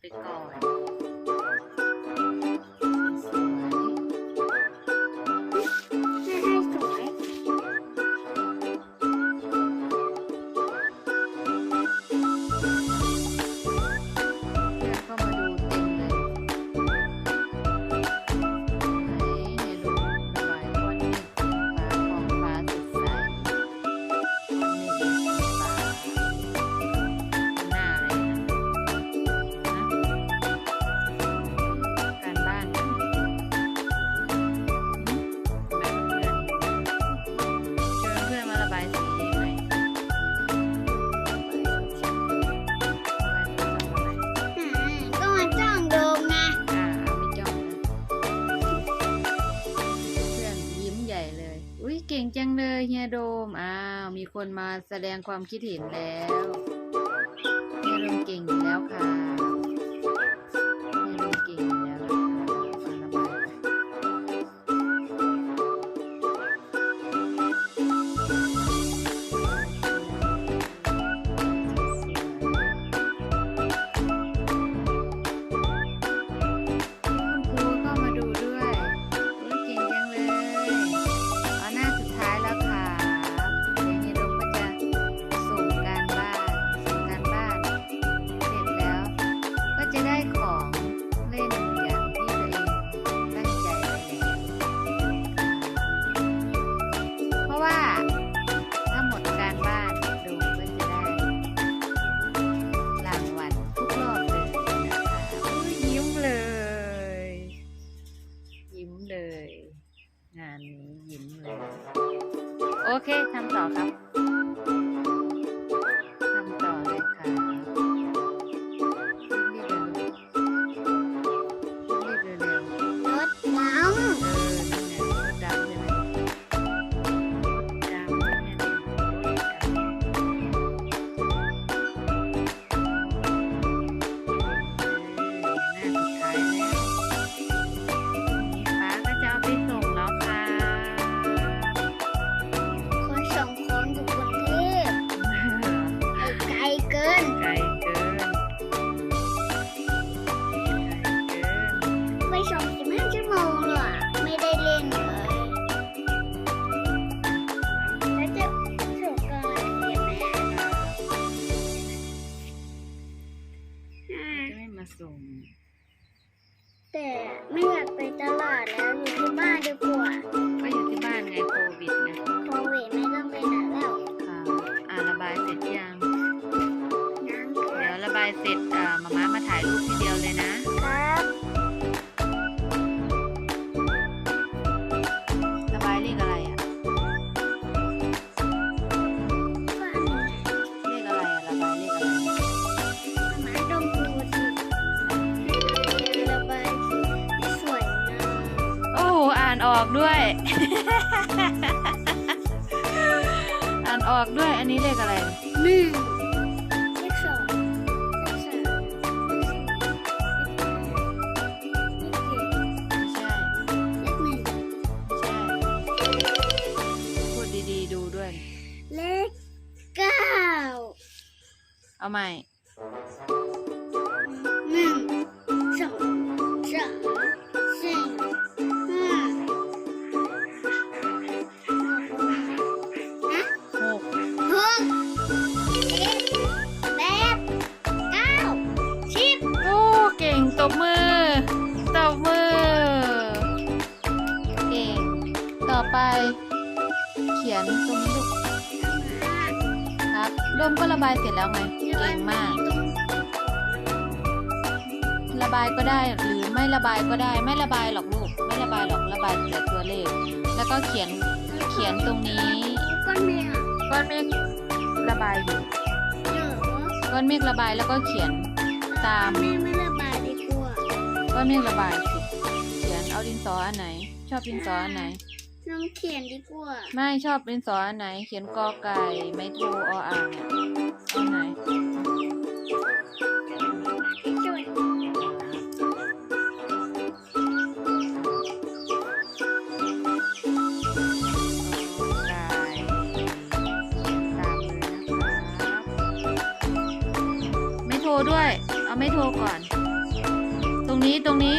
ไปก่อน คนมาแสดงความคิดเห็นแล้วแม่เริ่มเก่งอยู่แล้วค่ะ เลย งานนี้ยิ้มเลย โอเคทำต่อครับ ด้วย อ่านออกด้วย อันนี้เลขอะไรหนึ่งเลขสองเลขสามเลขสี่เลขห้าเลขเจ็ดไม่ใช่เลขหนึ่งไม่ใช่พูดดีๆดูด้วย เลขเก้าเอาใหม่ ยนตรงนี้ลูกครับรวมก็ระบายเสร็จแล้วไงเก่งมาก ระบายก็ได้หรือไม่ระบายก็ได้ ไม่ระบายหรอกลูกไม่ระบายหรอกระบายแต่ตัวเลข แล้วก็เขียนเขียนตรงนี้ก้อนเมียก้อนเมฆระบายอยู่เยอะก้อนเมฆระบายแล้วก็เขียนตามแม่ไม่ระบายดีกว่าก้อนเมฆระบายสิเขียนเอาดินสออันไหน ชอบดินสออันไหน น้องเขียนดีกว่า ไม่ชอบเป็นสออันไหน เขียนกอไก่ไม่โทรออ่างเนี่ยอันไหนไม่โทรด้วย เอาไม่โทรก่อน ตรงนี้ตรงนี้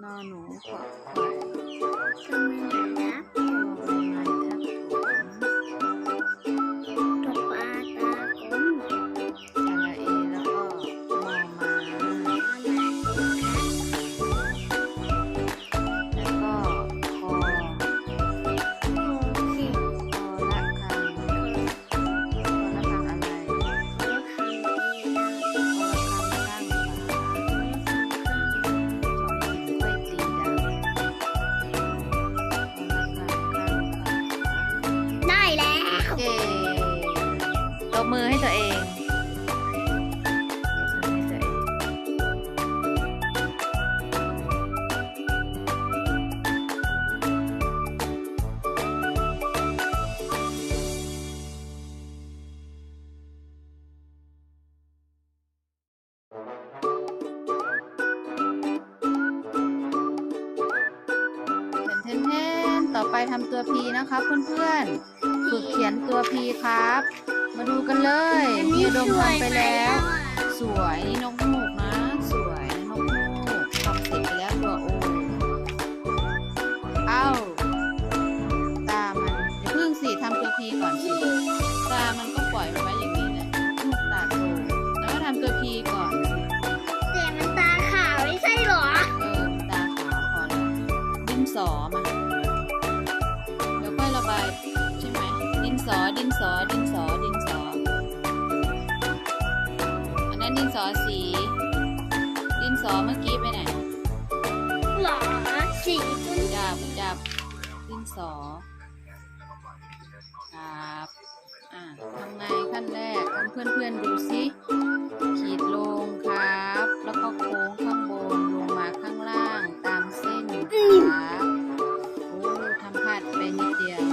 那奴块块。 เย้ตบมือให้ตัวเอง มาดูกันเลยนี่ดมทำไปแล้ว สวยนี่นกหมู สอ ดินสอ ดินสอ ดินสอ อันนั้นดินสอสี ดินสอเมื่อกี้ไปไหนหรอสีดับดับดินสอ ครับ อ่าทำไงขั้นแรกทำเพื่อนๆดูซิ ขีดลงครับ แล้วก็โค้งข้างบนลงมาข้างล่างตามเส้นครับโอ้ทำพลาดไปนิดเดียว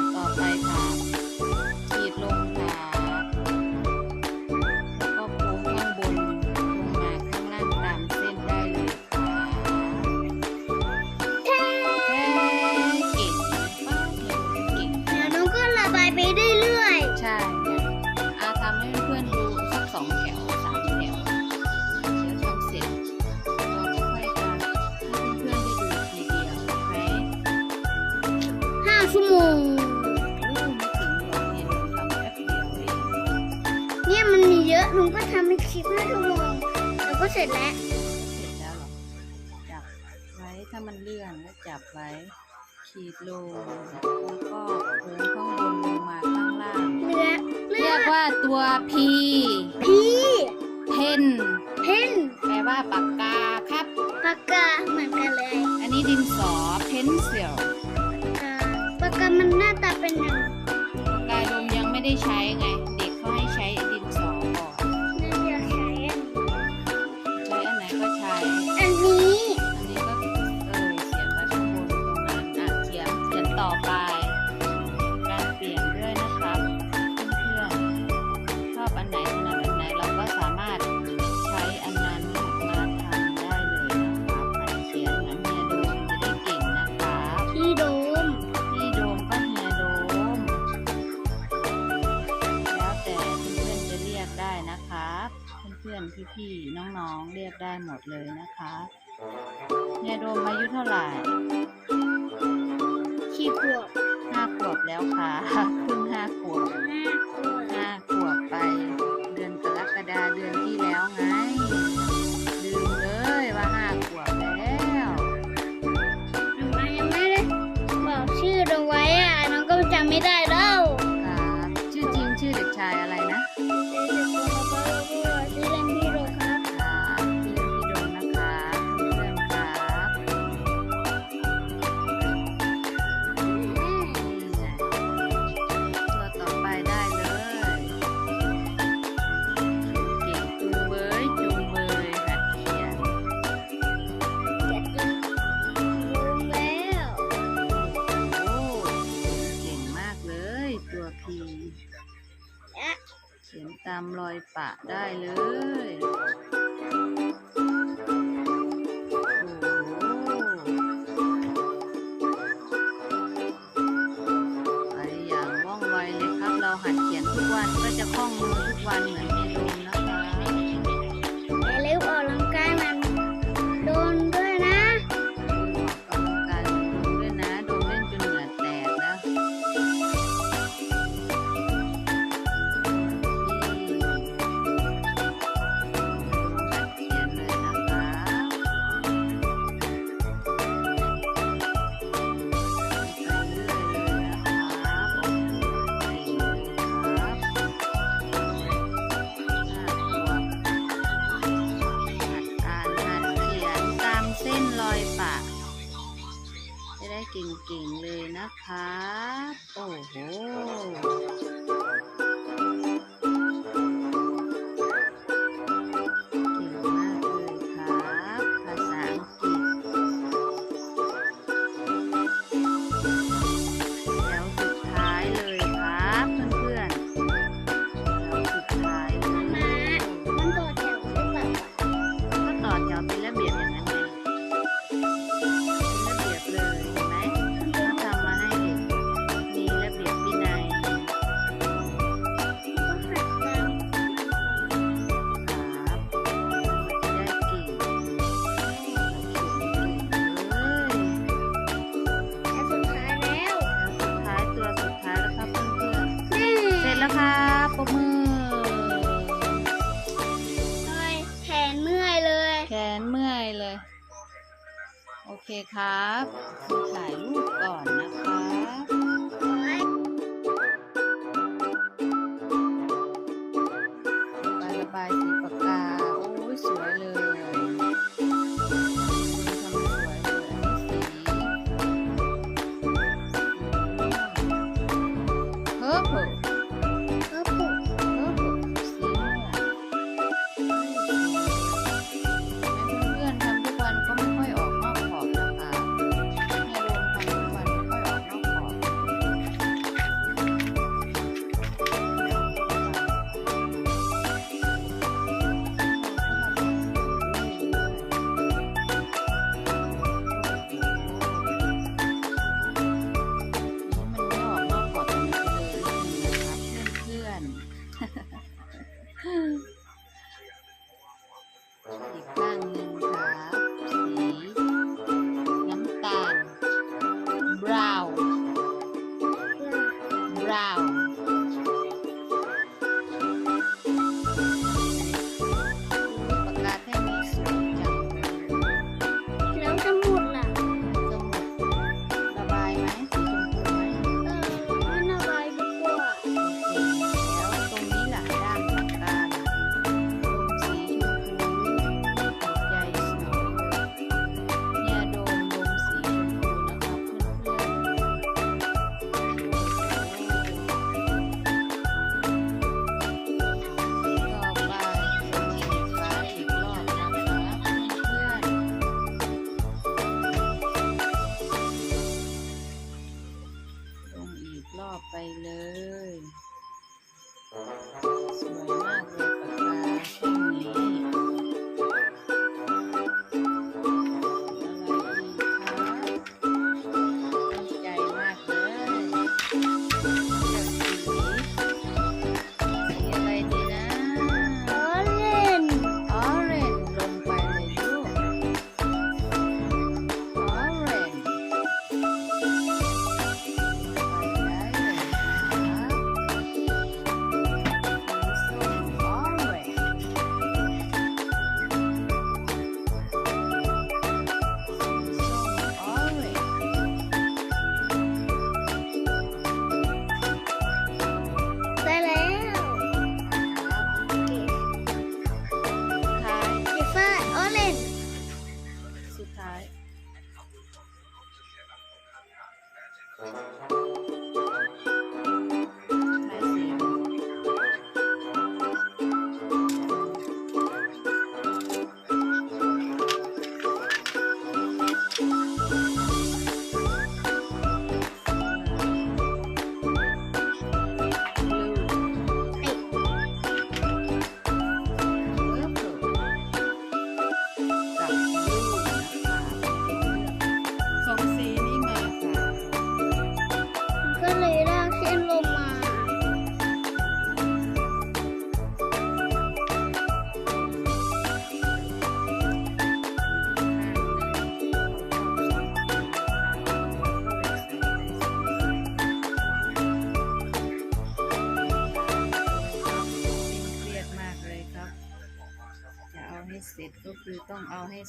็จแล้ว เสร็จแล้วหรอ จับไว้ถ้ามันเลื่อนก็จับไว้ ขีดลงแล้วก็โค้งข้างบนลงมาข้างล่าง เนื้อเรียกว่าตัว P พีเพนเพนแปลว่าปากกาครับ ปากกาเหมือนกันเลย อันนี้ดินสอเพนเซีล พี่ๆน้องๆเรียกได้หมดเลยนะคะเนี่ยโดมอายุเท่าไหร่ขี้ขวบห้าขวบแล้วค่ะเพึ่งห้าขวบห้าขวบไป เดือนกรกฎาเดือนที่แล้วไงลืมเลยว่าห้าขวบแล้วหนูยังไม่ได้บอกชื่อโดมไว้อะน้องก็จำไม่ได้ะได้เลยไปอย่างว่องไวเลยครับเราหัดเขียนทุกวันก็จะคล่อง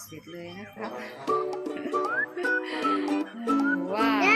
เสร็จเลยนะครับว้าว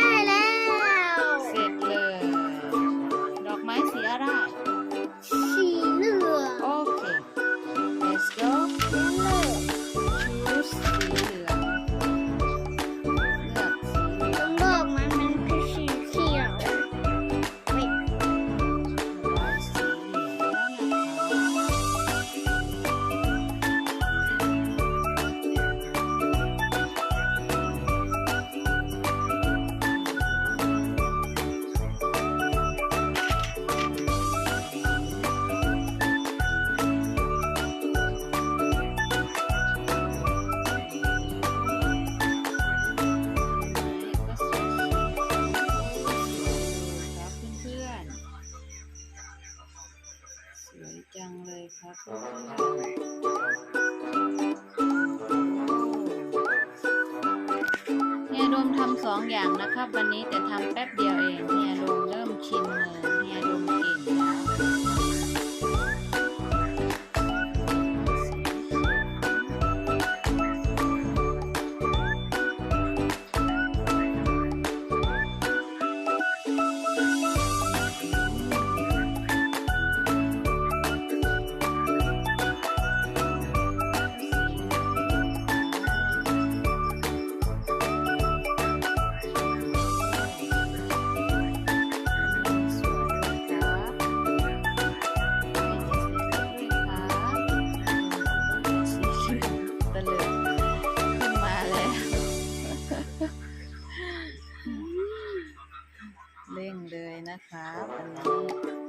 นะครับอันนี้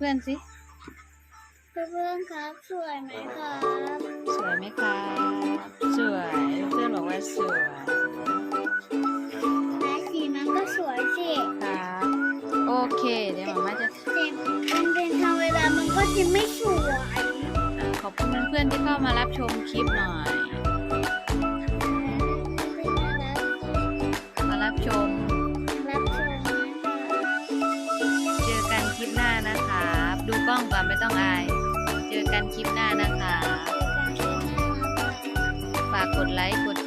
พื่อนๆสิเพื่อนๆครับสวยไหมครับ สวยไหมคะสวยเพื่อนบอกว่าสวยและสีมันก็สวยสิครับโอเค เดี๋ยวหมาม่าจะแต่มันเป็นทางเวลามันก็จะไม่สวยอ่าขอบคุณเพื่อนๆที่เข้ามารับชมคลิปหน่อย มารับชม ดูกล้องก่อนไม่ต้องอายเจอกันคลิปหน้านะคะเจอกันคลิปหน้านะคะ ฝากกดไลค์ กด